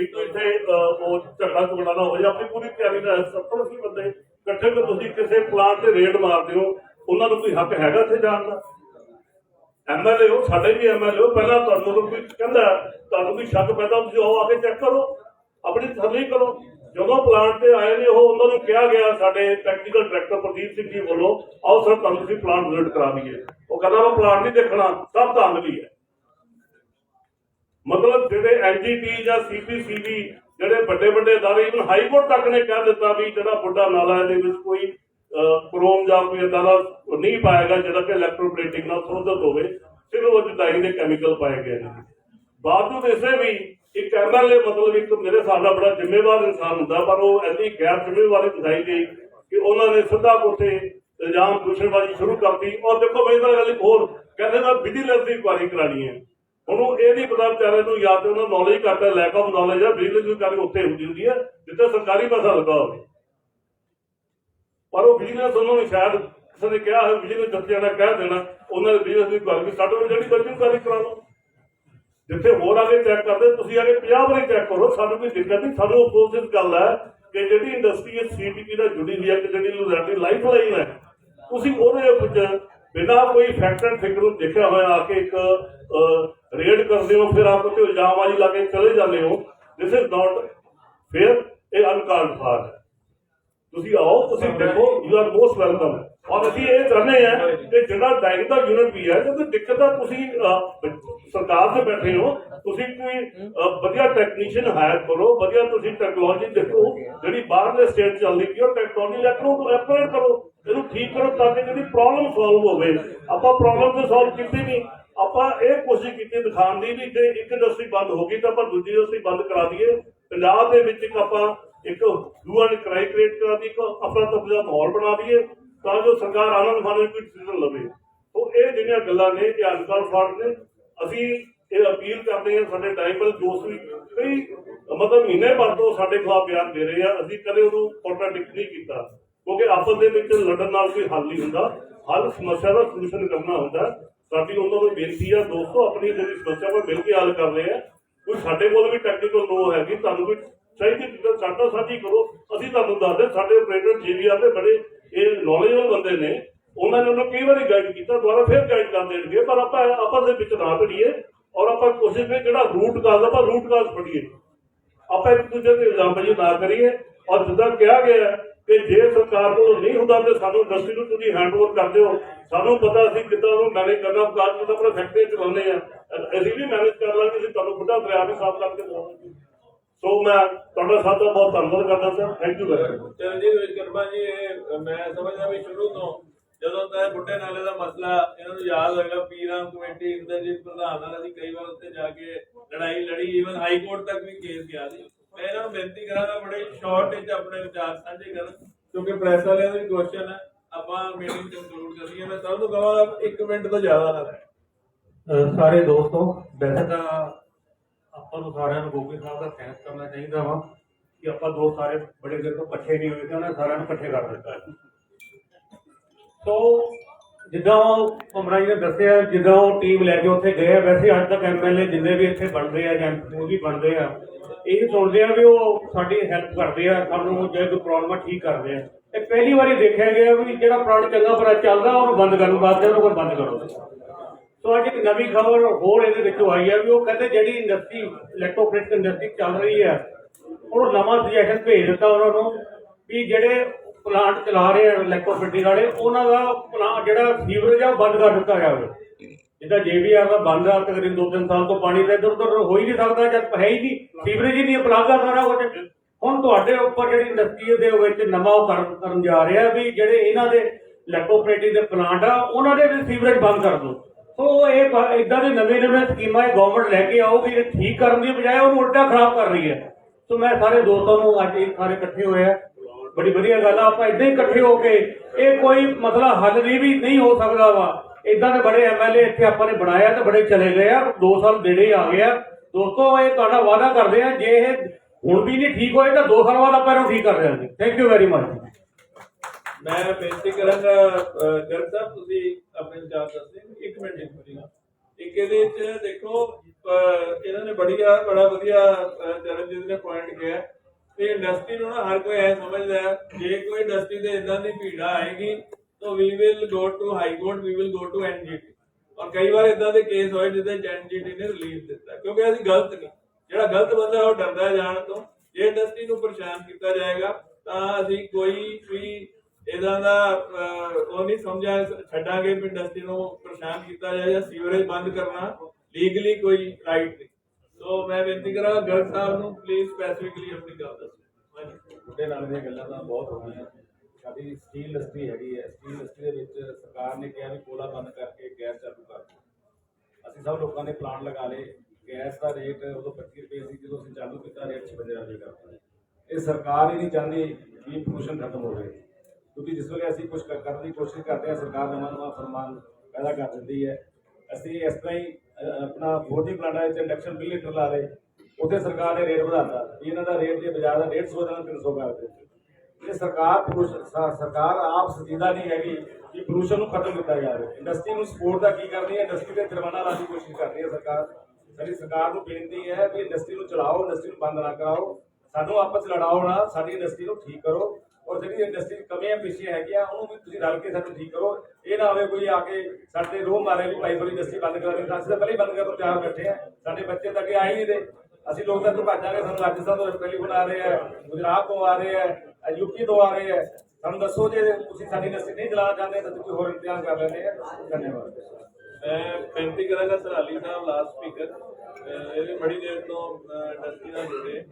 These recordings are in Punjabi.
ਵੀ ਇੱਥੇ ਉਹ ਝਗੜਾ ਝਗੜਾ ਨਾ ਹੋ ਜਾਏ ਆਪਣੀ ਪੂਰੀ ਤਿਆਰੀ ਨਾਲ ਸੱਤਰ ਅਸੀਂ ਬੰਦੇ ਇਕੱਠੇ ਕਿ ਤੁਸੀਂ ਕਿਸੇ ਪਲਾਂਟ ਤੇ ਰੇਡ ਮਾਰਦੇ ਹੋ, ਉਹਨਾਂ ਨੂੰ ਕੋਈ ਹੱਕ ਹੈਗਾ ਇੱਥੇ ਜਾਣ ਦਾ? ਐਮਐਲਏ ਹੋ, ਸਾਡੇ ਵੀ ਐਮਐਲਏ ਹੋ, ਪਹਿਲਾਂ ਤੁਹਾਨੂੰ ਕੋਈ ਕਹਿੰਦਾ, ਤੁਹਾਨੂੰ ਕੋਈ ਸ਼ੱਕ ਪੈਦਾ, ਤੁਸੀਂ ਉਹ ਆ ਕੇ ਚੈੱਕ ਕਰੋ, ਆਪਣੀ ਤਸੱਲੀ ਕਰੋ। ਜਦੋਂ ਪਲਾਂਟ ਤੇ ਆਏ ਨੇ, ਉਹ ਉਹਨਾਂ ਨੂੰ ਕਿਹਾ ਗਿਆ, ਸਾਡੇ ਟੈਕਨੀਕਲ ਡਾਇਰੈਕਟਰ ਪ੍ਰਦੀਪ ਸਿੰਘ ਜੀ ਵੱਲੋਂ, ਆਓ ਸਰ, ਤੁਹਾਨੂੰ ਅਸੀਂ ਪਲਾਂਟ ਵਿਜ਼ਿਟ ਕਰਾ ਦਈਏ। ਉਹ ਕਹਿੰਦਾ, ਮੈਂ ਪਲਾਂਟ ਨਹੀਂ ਦੇਖਣਾ, ਸਭ ਧਾਂਦਲੀ ਹੈ। ਮਤਲਬ ਜਿਹੜੇ ਐਨਜੀਟੀ ਜਾਂ ਸੀਪੀਸੀਬੀ ਜਿਹੜੇ ਵੱਡੇ ਵੱਡੇ ਅਦਾਰੇ ਇਵਨ ਹਾਈ ਕੋਰਟ ਤੱਕ ਨੇ ਕਹਿ ਦਿੱਤਾ ਵੀ ਜਿਹੜਾ ਬੁੱਢਾ ਨਾਲਾ ਇਹਦੇ ਵਿੱਚ ਕੋਈ ਕ੍ਰੋਮ ਜਾਂ ਕੋਈ ਏਦਾਂ ਦਾ ਨਹੀਂ ਪਾਏਗਾ ਜਿਹੜਾ ਕਿ ਇਲੈਕਟ੍ਰੋਪਲੇਟਿੰਗ ਨਾਲ ਸੰਬੰਧਿਤ ਹੋਵੇ, ਸਿਰਫ ਉਹ ਜਦਾਈ ਦੇ ਕੈਮੀਕਲ ਪਾਏ ਗਏ ਨੇ। ਬਾਵਜੂਦ ਇਸੇ ਵੀ ਇੱਕ ਐਮਐਲਏ ਮਤਲਬ ਇੱਕ ਮੇਰੇ ਹਿਸਾਬ ਨਾਲ ਬੜਾ ਜ਼ਿੰਮੇਵਾਰ ਇਨਸਾਨ ਹੁੰਦਾ, ਪਰ ਉਹ ਐਸੀ ਗੈਰ ਜ਼ਿੰਮੇਵਾਰੀ ਦਿਖਾਈ ਗਈ ਕਿ ਉਹਨਾਂ ਨੇ ਸਿੱਧਾ ਉੱਥੇ ਇਲਜ਼ਾਮ ਦੂਸ਼ਣਬਾਜ਼ੀ ਸ਼ੁਰੂ ਕਰਤੀ। ਔਰ ਦੇਖੋ ਮੈਂ ਇਹਦਾ ਗੱਲ ਹੋਰ, ਕਹਿੰਦੇ ਮੈਂ ਵਿਜੀਲੈਂਸ ਦੀ ਇਨਕੁਆਇਰੀ ਕਰਾਣੀ ਹੈ। ਉਹਨੂੰ ਇਹ ਨਹੀਂ ਪਤਾ ਵਿਚਾਰੇ ਨੂੰ ਜਾਂ ਉਹਨਾਂ ਨੌਲੇਜ ਘੱਟ ਹੈ ਲੈਕ ਆਫ ਨੌਲੇਜ ਹੈ ਵਿਜੀਲੈਂਸ ਦੀ ਇਨਕੁਆਇਰੀ ਉੱਥੇ ਹੁੰਦੀ ਹੁੰਦੀ ਹੈ, ਜਿੱਥੇ ਸਰਕਾਰੀ ਪੈਸਾ ਲੱਗਾ ਹੋਵੇ। ਪਰ ਉਹ ਵਿਜੀਲੈਂਸ ਉਹਨਾਂ ਨੂੰ ਸ਼ਾਇਦ ਕਿਸੇ ਨੇ ਕਿਹਾ ਹੈ ਵਿਜੀਲੈਂਸ ਜੱਤਿਆਂ ਨੇ ਕਹਿ ਦੇਣਾ, ਉਹਨਾਂ ਨੇ ਵਿਜੀਲੈਂਸ ਦੀ ਇਨਕੁਆਇਰੀ ਸਾਡੇ ਕੋਲ ਜਿਹੜੀ ਬੱਚੀ ਇਨਕੁਆਇਰੀ ਕਰਾ ਲਓ। ਜਿੱਥੇ ਹੋਰ ਆ ਚੈੱਕ ਕਰਦੇ, ਤੁਸੀਂ ਆ 50 ਵਾਰੀ ਚੈੱਕ ਕਰੋ, ਸਾਨੂੰ ਕੋਈ ਦਿੱਕਤ ਨਹੀਂ, ਸਾਨੂੰ ਅਫਸੋਸ ਇਸ ਗੱਲ ਹੈ ਕਿ ਜਿਹੜੀ ਇੰਡਸਟਰੀ ਹੈ ਸੀਪੀਪੀ ਨਾਲ ਜੁੜੀ ਹੋਈ ਹੈ, ਕਿ ਜਿਹੜੀ ਲੁਧਿਆਣਾ ਲਾਈਫ ਲਾਈਨ ਹੈ, ਤੁਸੀਂ ਉਹਦੇ ਵਿੱਚ ਬਿਨਾਂ ਕੋਈ ਫੈਕਟ ਐਂਡ ਫਿਗਰ ਨੂੰ ਦੇਖਿਆ ਹੋਇਆ ਆ ਕੇ ਇੱਕ ਰੇਡ ਕਰਦੇ ਹੋ, ਫਿਰ ਆਪ ਤੇ ਇਲਜ਼ਾਮਬਾਜ਼ੀ ਲਾ ਕੇ ਚਲੇ ਜਾਂਦੇ ਹੋ। ਦਿਸ ਇਜ਼ ਨਾਟ ਫੇਅਰ ਇਹ ਅਨਕਾਲਡ ਫਾਰ ਹੈ। ਤੁਸੀਂ ਆਓ ਤੁਸੀਂ ਦੇਖੋ ਯੂ ਆਰ ਮੋਸਟ ਵੈਲਕਮ ਔਰ ਅਸੀਂ ਇਹ ਚਾਹੁੰਦੇ ਆ ਕਿ ਜਿਹੜਾ ਡਾਇਗ ਦਾ ਯੂਨਿਟ ਵੀ ਹੈ ਕਿਉਂਕਿ ਦਿੱਕਤ ਆ ਤੁਸੀਂ ਸਰਕਾਰ ਤੇ ਬੈਠੇ ਹੋ ਤੁਸੀਂ ਕੋਈ ਵਧੀਆ ਟੈਕਨੀਸ਼ੀਅਨ ਹਾਇਰ ਕਰੋ ਵਧੀਆ ਤੁਸੀਂ ਟੈਕਨੋਲੋਜੀ ਦੇਖੋ ਜਿਹੜੀ ਬਾਹਰਲੇ ਸਟੇਟ ਚੱਲਦੀ ਪਈ ਉਹ ਟੈਕਨੋਲੋਜੀ ਲੈ ਕੇ ਉਹਨੂੰ ਐਪਰੇਟ ਕਰੋ ਇਹਨੂੰ ਠੀਕ ਕਰੋ ਤਾਂ ਕਿ ਜਿਹੜੀ ਪ੍ਰੋਬਲਮ ਸੋਲਵ ਹੋਵੇ। ਆਪਾਂ ਪ੍ਰੋਬਲਮ ਤੇ ਸੋਲਵ ਕੀਤੀ ਨਹੀਂ। ਆਪਾਂ ਇਹ ਕੋਸ਼ਿਸ਼ ਕੀਤੀ ਦਿਖਾਉਣ ਦੀ ਵੀ ਜੇ ਇੱਕ ਇੰਡਸਟਰੀ ਬੰਦ ਹੋ ਗਈ ਤਾਂ ਆਪਾਂ ਦੂਜੀ ਇੰਡਸਟਰੀ ਬੰਦ ਕਰਾ ਦਈਏ। ਪੰਜਾਬ ਦੇ ਵਿੱਚ ਇੱਕ ਆਪਾਂ ਇੱਕ ਦੂਆ ਨੇ ਕਰਾਈ ਕ੍ਰੀਏਟ ਕਰਾ ਦੀ ਇੱਕ ਅਫਰਾ ਤਫਰੀ ਮਾਹੌਲ ਬਣਾ ਦਈਏ, ਤਾਂ ਜੋ ਸਰਕਾਰ ਆਨੰਦ ਮਾਣੇ ਕੋਈ ਡਿਸੀਜਨ ਲਵੇ। ਉਹ ਇਹ ਜਿਹੜੀਆਂ ਗੱਲਾਂ ਨੇ, ਇਹ ਅਨਕਲ ਫਾਰਟ ਨੇ ਅਸੀਂ ਇਹ ਅਪੀਲ ਕਰਦੇ ਹਾਂ, ਸਾਡੇ ਟਾਈਬਲ ਦੋਸਤ ਵੀ ਕਈ ਮਤਲਬ ਮਹੀਨੇ ਬਾਅਦ ਤੋਂ ਸਾਡੇ ਖਿਲਾਫ ਬਿਆਨ ਦੇ ਰਹੇ ਆ, ਅਸੀਂ ਕਦੇ ਉਹਨੂੰ ਕੰਟਰਾਡਿਕਟ ਨਹੀਂ ਕੀਤਾ, ਕਿਉਂਕਿ ਆਪਸ ਦੇ ਵਿੱਚ ਲੜਨ ਨਾਲ ਕੋਈ ਹੱਲ ਨਹੀਂ ਹੁੰਦਾ। ਹੱਲ ਸਮੱਸਿਆ ਦਾ ਸੋਲੂਸ਼ਨ ਕਰਨਾ ਹੁੰਦਾ। ਸਾਡੀ ਉਹਨਾਂ ਨੂੰ ਬੇਨਤੀ ਆ, ਦੋਸਤੋ, ਆਪਣੀ ਜਿਹੜੀ ਸਮੱਸਿਆ ਕੋਈ ਮਿਲ ਕੇ ਹੱਲ ਕਰ ਰਹੇ ਆ। ਕੋਈ ਸਾਡੇ ਕੋਲ ਵੀ ਟੈਕਨੀਕਲ ਨੋ ਹੈਗੀ, ਤੁਹਾਨੂੰ ਕੋਈ ਚਾਹੀਦੀ ਚੀਜ਼ਾਂ ਸਾਡਾ ਸਾਂਝੀ ਕਰੋ, ਅਸੀਂ ਤੁਹਾਨੂੰ ਦੱਸਦੇ ਸਾਡੇ ਆਪਰੇਟਰ ਜੀਵੀਆਰ ਦੇ ਬੜੇ, ਇਹ ਨੌਲੇਜਬਲ ਬੰਦੇ ਨੇ, ਉਹਨਾਂ ਨੇ ਉਹਨੂੰ ਕਈ ਵਾਰੀ ਗਾਈਡ ਕੀਤਾ, ਦੁਬਾਰਾ ਫਿਰ ਗਾਈਡ ਕਰ ਦੇਣਗੇ, ਪਰ ਆਪਾਂ ਆਪਸ ਦੇ ਵਿੱਚ ਨਾ ਭੜੀਏ ਔਰ ਆਪਾਂ ਕੋਸ਼ਿਸ਼ ਕਰੀਏ ਜਿਹੜਾ ਰੂਟ ਕਾਜ਼ ਆਪਾਂ ਰੂਟ ਕਾਜ਼ ਫੜੀਏ ਆਪਾਂ ਇੱਕ ਦੂਜੇ ਤੇ ਇਲਜ਼ਾਮਬਾਜ਼ੀ ਨਾ ਕਰੀਏ, ਔਰ ਜਿੱਦਾਂ ਕਿਹਾ ਗਿਆ ਕਿ ਜੇ ਸਰਕਾਰ ਕੋਲ ਨਹੀਂ ਹੁੰਦਾ ਤੇ ਸਾਨੂੰ ਇੰਡਸਟਰੀ ਨੂੰ ਤੁਸੀਂ ਹੈਂਡਓਵਰ ਕਰ ਦਿਓ। ਸਾਨੂੰ ਪਤਾ ਅਸੀਂ ਕਿੱਦਾਂ ਉਹਨੂੰ ਮੈਨੇਜ ਕਰਨਾ ਵਿਕਾਸ ਕਿੱਦਾਂ ਆਪਣਾ ਫੈਕਟਰੀ ਚਲਾਉਂਦੇ ਆ ਅਸੀਂ ਵੀ ਮੈਨੇਜ ਕਰ ਲਾਂਗੇ, ਅਸੀਂ ਤੁਹਾਨੂੰ ਬੁੱਢਾ ਦਰਿਆ ਵੀ ਸਾਫ਼ ਕਰਕੇ ਦਵਾਂਗੇ ਸੋ ਮੈਂ ਤੁਹਾਡਾ ਸਭ ਦਾ ਬਹੁਤ ਧੰਨਵਾਦ ਕਰਦਾ sir thank you very much Charanjit Vishwakarma ji ਇਹ ਮੈਂ ਸਮਝਦਾ ਵੀ ਸ਼ੁਰੂ ਤੋਂ ਜਦੋਂ ਇਹ ਬੁੱਢੇ ਨਾਲੇ ਦਾ ਮਸਲਾ ਇਹਨਾਂ ਨੂੰ ਯਾਦ ਹੋਏਗਾ ਪੀਰਾਂ ਕਮੇਟੀ ਇੰਦਰਜੀਤ ਪ੍ਰਧਾਨ ਨਾਲ ਅਸੀਂ ਕਈ ਵਾਰ ਉੱਥੇ ਜਾ ਕੇ ਲੜਾਈ ਲੜੀ ਈਵਨ ਹਾਈ ਕੋਰਟ ਤੱਕ ਵੀ ਕੇਸ ਗਿਆ ਸੀ। ਮੈਂ ਇਹਨਾਂ ਨੂੰ ਬੇਨਤੀ ਕਰਾਂਗਾ ਬੜੇ ਸ਼ਾਰਟ ਵਿੱਚ ਆਪਣੇ ਵਿਚਾਰ ਸਾਂਝੇ ਕਰਨ ਕਿਉਂਕਿ ਪ੍ਰੈਸ ਵਾਲਿਆਂ ਦਾ ਵੀ ਕੁਐਸਚਨ ਹੈ ਆਪਾਂ ਮੀਟਿੰਗ ਕੰਕਲੂਡ ਕਰਨੀ ਹੈ ਮੈਂ ਸਭ ਨੂੰ ਕਹਾਂਗਾ 1 ਮਿੰਟ ਤੋਂ ਜ਼ਿਆਦਾ ਨਾ ਰਹੇ। ਸਾਰੇ ਦੋਸਤੋ ਵੈਸੇ ਤਾਂ ਆਪਾਂ ਨੂੰ ਸਾਰਿਆਂ ਨੂੰ ਗੋਗੀ ਸਾਹਿਬ ਦਾ ਥੈਂਕ ਕਰਨਾ ਚਾਹੀਦਾ ਵਾ ਕਿ ਆਪਾਂ ਦੋ ਸਾਰੇ ਬੜੇ ਦਿਨ ਤੋਂ ਇਕੱਠੇ ਨਹੀਂ ਹੋਏ ਤੇ ਉਹਨੇ ਸਾਰਿਆਂ ਨੂੰ ਇਕੱਠੇ ਕਰ ਦਿੱਤਾ ਸੋ ਜਿੱਦਾਂ ਕਮਰਾ ਨੇ ਦੱਸਿਆ, ਜਿੱਦਾਂ ਉਹ ਟੀਮ ਲੈ ਕੇ ਉੱਥੇ ਗਏ ਵੈਸੇ ਅੱਜ ਤੱਕ ਐਮਐਲਏ ਜਿੰਨੇ ਵੀ ਇੱਥੇ ਬਣਦੇ ਆ ਜਾਂ ਉਹ ਵੀ ਬਣਦੇ ਆ, ਇਹ ਸੁਣਦੇ ਆ ਵੀ ਉਹ ਸਾਡੀ ਹੈਲਪ ਕਰਦੇ ਆ, ਸਾਨੂੰ ਜੇ ਕੋਈ ਪ੍ਰੋਬਲਮ ਠੀਕ ਕਰਦੇ ਆ। ਇਹ ਪਹਿਲੀ ਵਾਰੀ ਦੇਖਿਆ ਗਿਆ ਵੀ ਜਿਹੜਾ ਪ੍ਰਾਣ ਚੰਗਾ ਭਲਾ ਚੱਲਦਾ, ਉਹਨੂੰ ਬੰਦ ਕਰਨ ਵਾਸਤੇ ਉਹਨੂੰ ਬੰਦ ਕਰੋ। ਸੋ ਅੱਜ ਇੱਕ ਨਵੀਂ ਖਬਰ ਹੋਰ ਇਹਦੇ ਵਿੱਚੋਂ ਆਈ ਹੈ ਵੀ ਉਹ ਕਹਿੰਦੇ ਜਿਹੜੀ ਇੰਡਸਟਰੀ ਇਲੈਕਟ੍ਰੋਪ੍ਰੇਟਿਕ ਇੰਡਸਟਰੀ ਚੱਲ ਰਹੀ ਹੈ, ਉਹਨੂੰ ਨਵਾਂ ਸੁਜੈਸ਼ਨ ਭੇਜ ਦਿੱਤਾ ਉਹਨਾਂ ਨੂੰ ਵੀ ਜਿਹੜੇ ਪਲਾਂਟ ਚਲਾ ਰਹੇ ਆ ਇਲੈਕਟ੍ਰੋਪ੍ਰੇਟਿਕ ਵਾਲੇ, ਉਹਨਾਂ ਦਾ ਪਲਾਂਟ ਜਿਹੜਾ ਸੀਵਰੇਜ ਆ ਉਹ ਬੰਦ ਕਰ ਦਿੱਤਾ ਜਾਵੇ। ਜਿੱਦਾਂ ਜੇਬੀਆਰ ਦਾ ਬੰਦ ਆ, ਤਕਰੀਬਨ ਦੋ ਤਿੰਨ ਸਾਲ ਤੋਂ ਪਾਣੀ ਦਾ ਇੱਧਰ ਉੱਧਰ ਹੋ ਹੀ ਨਹੀਂ ਸਕਦਾ, ਜਦ ਹੈ ਹੀ ਨਹੀਂ ਸੀਵਰੇਜ ਹੀ ਨਹੀਂ ਪਲਾਗਾ ਸਾਰਾ ਕੁਝ ਹੁਣ ਤੁਹਾਡੇ ਉੱਪਰ ਜਿਹੜੀ ਇੰਡਸਟਰੀ ਦੇ ਵਿੱਚ ਨਵਾਂ ਉਹ ਕਰਨ ਕਰਨ ਜਾ ਰਿਹਾ ਵੀ ਜਿਹੜੇ ਇਹਨਾਂ ਦੇ ਇਲੈਕਟ੍ਰੋਪ੍ਰੇਟਿਕ ਦੇ ਪਲਾਂਟ ਆ, ਉਹਨਾਂ ਦੇ ਵੀ ਸੀਵਰੇਜ ਬੰਦ ਕਰ ਦਿਓ। ਸੋ ਇਹ ਇਦਾਂ ਦੇ ਨਵੇਂ ਨਵੇਂ ਸਕੀਮਾਂ ਇਹ ਗਵਰਨਮੈਂਟ ਲੈ ਕੇ ਆਊਗੀ, ਇਹ ਠੀਕ ਕਰਨ ਦੀ ਬਜਾਏ ਉਹਨੂੰ ਉਲਟਾ ਖਰਾਬ ਕਰ ਰਹੀ ਹੈ। ਸੋ ਮੈਂ ਸਾਰੇ ਦੋਸਤਾਂ ਨੂੰ ਅੱਜ ਇਹ ਸਾਰੇ ਇਕੱਠੇ ਹੋਏ ਆ। ਬੜੀ ਵਧੀਆ ਗੱਲ ਆ, ਆਪਾਂ ਇਦਾਂ ਹੀ ਇਕੱਠੇ ਹੋ ਕੇ ਇਹ ਕੋਈ ਮਸਲਾ ਹੱਲ ਵੀ ਵੀ, ਨਹੀਂ ਹੋ ਸਕਦਾ ਵਾ। ਇਦਾਂ ਦੇ ਬੜੇ ਐਮਐਲਏ ਇੱਥੇ ਆਪਾਂ ਨੇ ਬਣਾਇਆ ਤੇ ਬੜੇ ਚਲੇ ਗਏ ਆ। 2 ਸਾਲ ਦੇੜੇ ਆ ਗਏ ਦੋਸਤੋ, ਇਹ ਤੁਹਾਡਾ ਵਾਅਦਾ ਕਰਦੇ ਆ, ਜੇ ਇਹ ਹੁਣ ਵੀ ਨਹੀਂ ਠੀਕ ਹੋਏ ਤਾਂ 2 ਸਾਲ ਬਾਅਦ ਆਪਾਂ ਇਹਨੂੰ ਠੀਕ ਕਰ ਦਿਆਂਗੇ। ਥੈਂਕ ਯੂ ਵੈਰੀ ਮਚ ਮੈਂ ਬੇਨਤੀ ਕਰਾਂਗਾ ਅਹ, ਸਾਹਿਬ ਤੁਸੀਂ ਆਪਣੇ ਵਿਚਾਰ ਦੱਸਦੇ 1 ਮਿੰਟ ਇੱਕ ਮਿੰਟ। ਇੱਕ ਇਹਦੇ ਵਿੱਚ ਦੇਖੋ ਇਹਨਾਂ ਨੇ ਬੜੀਆ ਬੜਾ ਵਧੀਆ ਚਰਨਜੀਤ ਨੇ ਪੁਆਇੰਟ ਕਿਹਾ। ਤੇ ਇੰਡਸਟਰੀ ਨੂੰ ਨਾ ਹਰ ਕੋਈ ਐ ਸਮਝਦਾ ਜੇ ਕੋਈ ਇੰਡਸਟਰੀ ਦੇ ਇਦਾਂ ਦੀ ਭੀੜਾ ਆਏਗੀ ਤਾਂ we will go to high court we will go to NGT ਔਰ ਕਈ ਵਾਰ ਇਦਾਂ ਦੇ ਕੇਸ ਹੋਏ ਜਿੱਦੇ ਐਨਜੀਟੀ ਨੇ ਰਿਲੀਜ਼ ਦਿੱਤਾ ਕਿਉਂਕਿ ਅਸੀਂ ਗਲਤ ਨਹੀਂ। ਜਿਹੜਾ ਗਲਤ ਬੰਦਾ ਉਹ ਡਰਦਾ ਜਾਣ ਤੋਂ। ਜੇ ਇੰਡਸਟਰੀ ਨੂੰ ਪਰੇਸ਼ਾਨ ਕੀਤਾ ਜਾਏਗਾ ਤਾਂ ਅਸੀਂ ਕੋਈ ਵੀ ਇਹਦਾ ਦਾ ਉਹ ਨਹੀਂ ਸਮਝਿਆ, ਛੱਡਾਂਗੇ ਵੀ ਇੰਡਸਟਰੀ ਨੂੰ ਪਰੇਸ਼ਾਨ ਕੀਤਾ ਜਾਏ ਜਾਂ ਸੀਵਰੇਜ ਬੰਦ ਕਰਨਾ ਲੀਗਲੀ ਕੋਈ ਰਾਈਟ ਨਹੀਂ। ਸੋ ਮੈਂ ਬੇਨਤੀ ਕਰਾਂਗਾ ਗਰਗ ਸਾਹਿਬ ਨੂੰ ਪਲੀਜ਼ ਸਪੈਸੀਫਿਕਲੀ ਆਪਣੀ ਗੱਲ ਦੱਸੋ। ਹਾਂਜੀ। ਬੁੱਢੇ ਨਾਲ ਦੀਆਂ ਗੱਲਾਂ ਤਾਂ ਬਹੁਤ ਹੋ ਗਈਆਂ ਸਾਡੀ ਸਟੀਲ ਇੰਡਸਟਰੀ ਹੈਗੀ ਹੈ। ਸਟੀਲ ਇੰਡਸਟਰੀ ਦੇ ਵਿੱਚ ਸਰਕਾਰ ਨੇ ਕਿਹਾ ਵੀ ਕੋਲਾ ਬੰਦ ਕਰਕੇ ਗੈਸ ਚਾਲੂ ਕਰ ਦਿਓ। ਅਸੀਂ ਸਭ ਲੋਕਾਂ ਨੇ ਪਲਾਂਟ ਲਗਾ ਲਏ। ਗੈਸ ਦਾ ਰੇਟ ਉਦੋਂ 25 ਰੁਪਏ ਸੀ, ਜਦੋਂ ਅਸੀਂ ਚਾਲੂ ਕੀਤਾ, ਰੇਟ 56 ਰੁਪਏ ਕਰਤਾ ਇਹ ਸਰਕਾਰ ਹੀ ਨਹੀਂ ਚਾਹੁੰਦੀ ਵੀ ਪੋਲੂਸ਼ਨ ਖਤਮ ਹੋਵੇ। ਕਿਉਂਕਿ ਜਿਸ ਵੇਲੇ ਅਸੀਂ ਕੁਝ ਕਰਨ ਦੀ ਕੋਸ਼ਿਸ਼ ਕਰਦੇ ਹਾਂ, ਸਰਕਾਰ ਨਵਾਂ ਨਵਾਂ ਫਰਮਾਨ ਪੈਦਾ ਕਰ ਦਿੰਦੀ ਹੈ। ਅਸੀਂ ਇਸ ਤਰ੍ਹਾਂ ਹੀ ਆਪਣਾ ਫੋਰਜੀ ਪਲਾਂਟਾਂ ਵਿੱਚ ਇੰਡਕਸ਼ਨ ਬਿੱਲ ਲੀਟਰ ਲਾ ਲਏ ਉੱਥੇ ਸਰਕਾਰ ਨੇ ਰੇਟ ਵਧਾਤਾ ਵੀ ਇਹਨਾਂ ਦਾ ਰੇਟ ਜੇ ਬਾਜ਼ਾਰ ਦਾ 150 ਦਾ 300 ਕਰ ਦਿੱਤਾ। ਇਹ ਸਰਕਾਰ pollution- ਸਰਕਾਰ ਆਪ ਸਜੀਦਾ ਨਹੀਂ ਹੈਗੀ ਕਿ ਪੋਲੂਸ਼ਨ ਨੂੰ ਖਤਮ ਕੀਤਾ ਜਾਵੇ। ਇੰਡਸਟਰੀ ਨੂੰ ਸਪੋਰਟ ਦਾ ਕੀ ਕਰਨੀ ਹੈ? ਇੰਡਸਟਰੀ ਦੇ ਜੁਰਮਾਨਾ ਲਾਉਣ ਦੀ ਕੋਸ਼ਿਸ਼ ਕਰ ਰਹੀ ਹੈ ਸਰਕਾਰ। ਸਾਡੀ ਸਰਕਾਰ ਨੂੰ ਬੇਨਤੀ ਹੈ ਵੀ ਇੰਡਸਟਰੀ ਨੂੰ ਚਲਾਓ ਇੰਡਸਟਰੀ ਨੂੰ ਬੰਦ ਨਾ ਕਰਾਓ। ਸਾਨੂੰ ਆਪਸ ਲੜਾਓ ਨਾ, ਸਾਡੀ ਇੰਡਸਟਰੀ ਨੂੰ ਠੀਕ ਕਰੋ। ਔਰ ਜਿਹੜੀ ਇੰਡਸਟਰੀ ਕਮੀਆਂ ਪਿੱਛੇ ਹੈਗੀਆਂ, ਉਹਨੂੰ ਵੀ ਤੁਸੀਂ ਰਲ ਕੇ ਸਾਨੂੰ ਠੀਕ ਕਰੋ। ਇਹ ਨਾ ਹੋਵੇ ਕੋਈ ਆ ਕੇ ਸਾਡੇ ਰੋਹ ਮਾਰੇ ਵੀ ਭਾਈ ਬੜੀ ਇੰਡਸਟਰੀ ਬੰਦ ਕਰਾ ਦੇ ਅਸੀਂ ਤਾਂ ਪਹਿਲਾਂ ਬੰਦ ਕਰਨ ਨੂੰ ਤਿਆਰ ਬੈਠੇ ਆ। ਸਾਡੇ ਬੱਚੇ ਤਾਂ ਅੱਗੇ ਆਏ ਹੀ ਨਹੀਂ ਦੇ ਅਸੀਂ ਲੋਕ ਤਾਂ ਇੱਥੋਂ ਭੱਜਾਂਗੇ ਸਾਨੂੰ ਰਾਜਸਥਾਨ ਤੋਂ ਟੈਲੀਫੋਨ ਆ ਰਹੇ ਆ, ਗੁਜਰਾਤ ਤੋਂ ਆ ਰਹੇ ਆ ਯੂਪੀ ਤੋਂ ਆ ਰਹੇ ਆ। ਸਾਨੂੰ ਦੱਸੋ ਜੇ ਤੁਸੀਂ ਸਾਡੀ ਇੰਡਸਟਰੀ ਨਹੀਂ ਚਲਾਉਣਾ ਚਾਹੁੰਦੇ, ਤਾਂ ਤੁਸੀਂ ਹੋਰ ਇੰਤਜ਼ਾਮ ਕਰ ਲੈਂਦੇ ਆ। ਧੰਨਵਾਦ। ਮੈਂ ਬੇਨਤੀ ਕਰਾਂਗਾ ਸਰਾਲੀ ਸਾਹਿਬ ਲਾਸਟ ਸਪੀਕਰ ਇਹ ਵੀ ਬੜੀ ਦੇਰ ਤੋਂ ਇੰਡਸਟਰੀ ਨਾਲ ਜੁੜੇ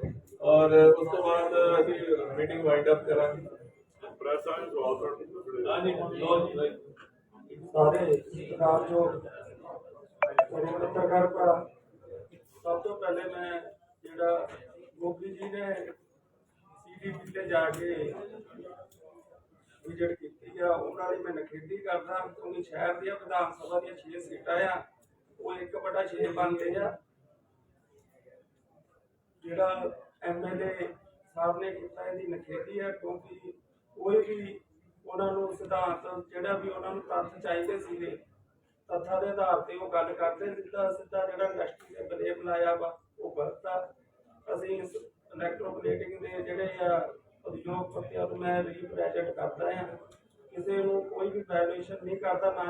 ਔਰ ਉਸ ਤੋਂ ਬਾਅਦ ਅਸੀਂ ਮੀਟਿੰਗ ਵਾਈਂਡ ਅਪ ਕਰਾਂਗੇ ਪ੍ਰੈਸ ਵਾਲੇ ਸਵਾਲ ਕਰਨ ਹਾਂਜੀ ਲੋ ਜੀ ਸਾਰੇ ਸਰਕਾਰ ਜੋ ਮੇਰੇ ਪੱਤਰਕਾਰ ਭਰਾ ਸਭ ਤੋਂ ਪਹਿਲੇ ਮੈਂ ਜਿਹੜਾ ਗੋਪੀ ਜੀ ਨੇ ਸੀਡੀਪੀ ਤੇ ਜਾ ਕੇ ਵਿਜਿਟ ਕੀਤੀ ਆ, ਉਹਨਾਂ ਦੀ ਮੈਂ ਨਖੇਦੀ ਕਰਦਾ ਕਿਉਂਕਿ ਸ਼ਹਿਰ ਦੀਆਂ ਵਿਧਾਨ ਸਭਾ ਦੀਆਂ 6 ਸੀਟਾਂ ਆ, ਉਹ ਇੱਕ ਬਟਾ 6 ਬਣਦੇ ਆ। ਜਿਹੜਾ ਐਮਐਲਏ ਸਾਹਿਬ ਨੇ ਕੀਤਾ, ਇਹਦੀ ਨਖੇਦੀ ਹੈ ਕਿਉਂਕਿ ਕੋਈ ਵੀ ਉਹਨਾਂ ਨੂੰ ਸਿਧਾਂਤ, ਜਿਹੜਾ ਵੀ ਉਹਨਾਂ ਨੂੰ ਤੱਥ ਚਾਹੀਦੇ ਸੀਗੇ, ਤੱਥਾਂ ਦੇ ਆਧਾਰ ਤੇ ਉਹ ਗੱਲ ਕਰਦੇ ਸਿੱਧਾ ਸਿੱਧਾ ਜਿਹੜਾ ਇੰਡਸਟਰੀ ਦੇ ਬਲੇਮ ਲਾਇਆ ਵਾ, ਉਹ ਗਲਤ ਆ। ਅਸੀਂ ਇਸ ਇਲੈਕਟ੍ਰੋਪਲੇਟਿੰਗ ਦੇ ਜਿਹੜੇ ਆ, ਉਦਯੋਗ ਪਤੀਆਂ ਨੂੰ ਮੈਂ ਰੀਪ੍ਰੈਜ਼ੈਂਟ ਕਰਦਾ ਆ। ਕਿਸੇ ਨੂੰ ਕੋਈ ਵੀ ਵਾਇਓਲੇਸ਼ਨ ਨਹੀਂ ਕਰਦਾ ਨਾ